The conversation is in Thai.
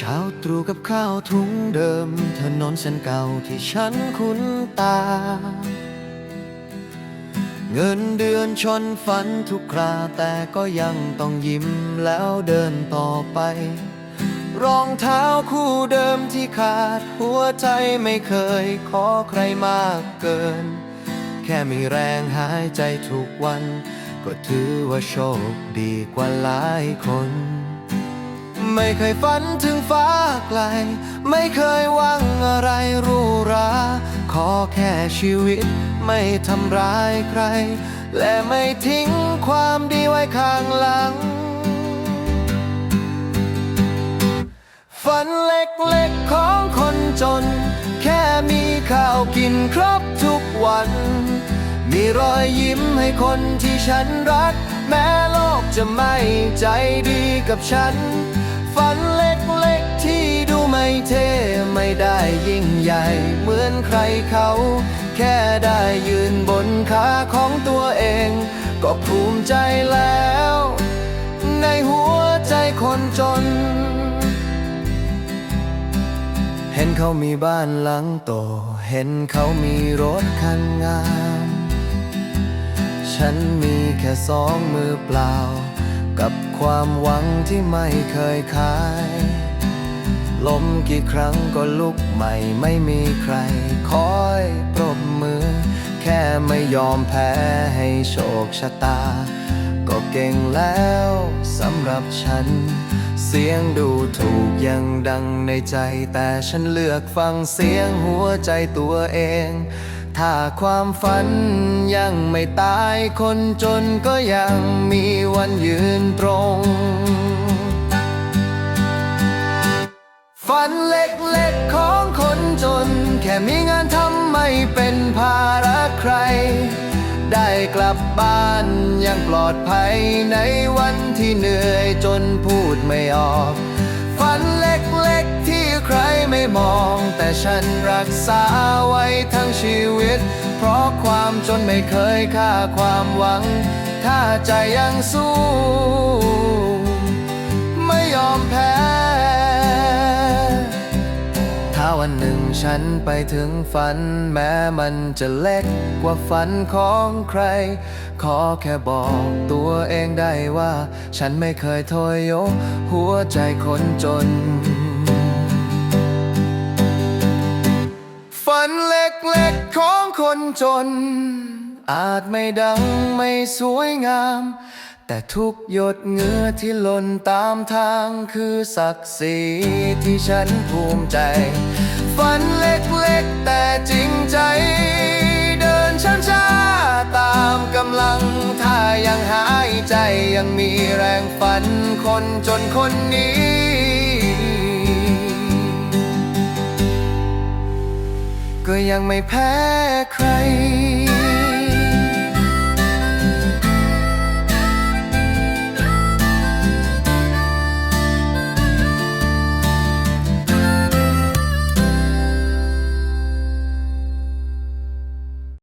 ชาวตรุกับข้าวถุงเดิมถนนเส้นเก่าที่ฉันคุ้นตา เงินเดือนชนฝันทุกคราแต่ก็ยังต้องยิ้มแล้วเดินต่อไป รองเท้าคู่เดิมที่ขาดหัวใจไม่เคยขอใครมากเกิน แค่มีแรงหายใจทุกวัน ก็ถือว่าโชคดีกว่าหลายคน ไม่เคยฝันถึงฟ้าไกล ไม่เคยหวังอะไรรูหราขอแค่ชีวิตไม่ทำร้ายใคร และไม่ทิ้งความดีไว้ข้างหลัง ฝันเล็กๆของคนจน แค่มีข้าวกินครบทุกวัน มีรอยยิ้มให้คนที่ฉันรัก แม้โลกจะไม่ใจดีกับฉัน ใครเขา แค่ได้ยืนบนขาของตัวเอง ก็ภูมิใจแล้ว ในหัวใจคนจน เห็นเขามีบ้านหลังโต เห็นเขามีรถคันงาม ฉันมีแค่สองมือเปล่า กับความหวังที่ไม่เคยขายล้มกี่ครั้งก็ลุกใหม่ไม่มีใคร ยอมแพ้ให้โชคชะตา ก็เก่งแล้วสำหรับฉัน เสียงดูถูกยังดังในใจ แต่ฉันเลือกฟังเสียงหัวใจตัวเอง ถ้าความฝันยังไม่ตายคนจนก็ยังมีวันยืนตรงฝันเล็กๆของคนจน แค่มีง ไม่เป็นภาระใคร ได้กลับบ้านยังปลอดภัยในวันที่เหนื่อยจนพูดไม่ออก ฝันเล็กๆที่ใครไม่มอง แต่ฉันรักษาไว้ทั้งชีวิต เพราะความจนไม่เคยค่าความหวัง ถ้าใจยังสู้ ถ้าวันหนึ่งฉันไปถึงฝัน แม้มันจะเล็กกว่าฝันของใคร ขอแค่บอกตัวเองได้ว่า ฉันไม่เคยโทยยกหัวใจคนจน ฝันเล็กๆของคนจน อาจไม่ดังไม่สวยงาม แต่ทุกหยดเหงื่อที่หล่นตามทางคือศักดิ์ศรีที่ฉันภูมิใจ ฝันเล็กๆแต่จริงใจ เดินช้าๆตามกำลัง ถ้ายังหายใจยังมีแรงฝันคนจนคนนี้ ก็ยังไม่แพ้ใคร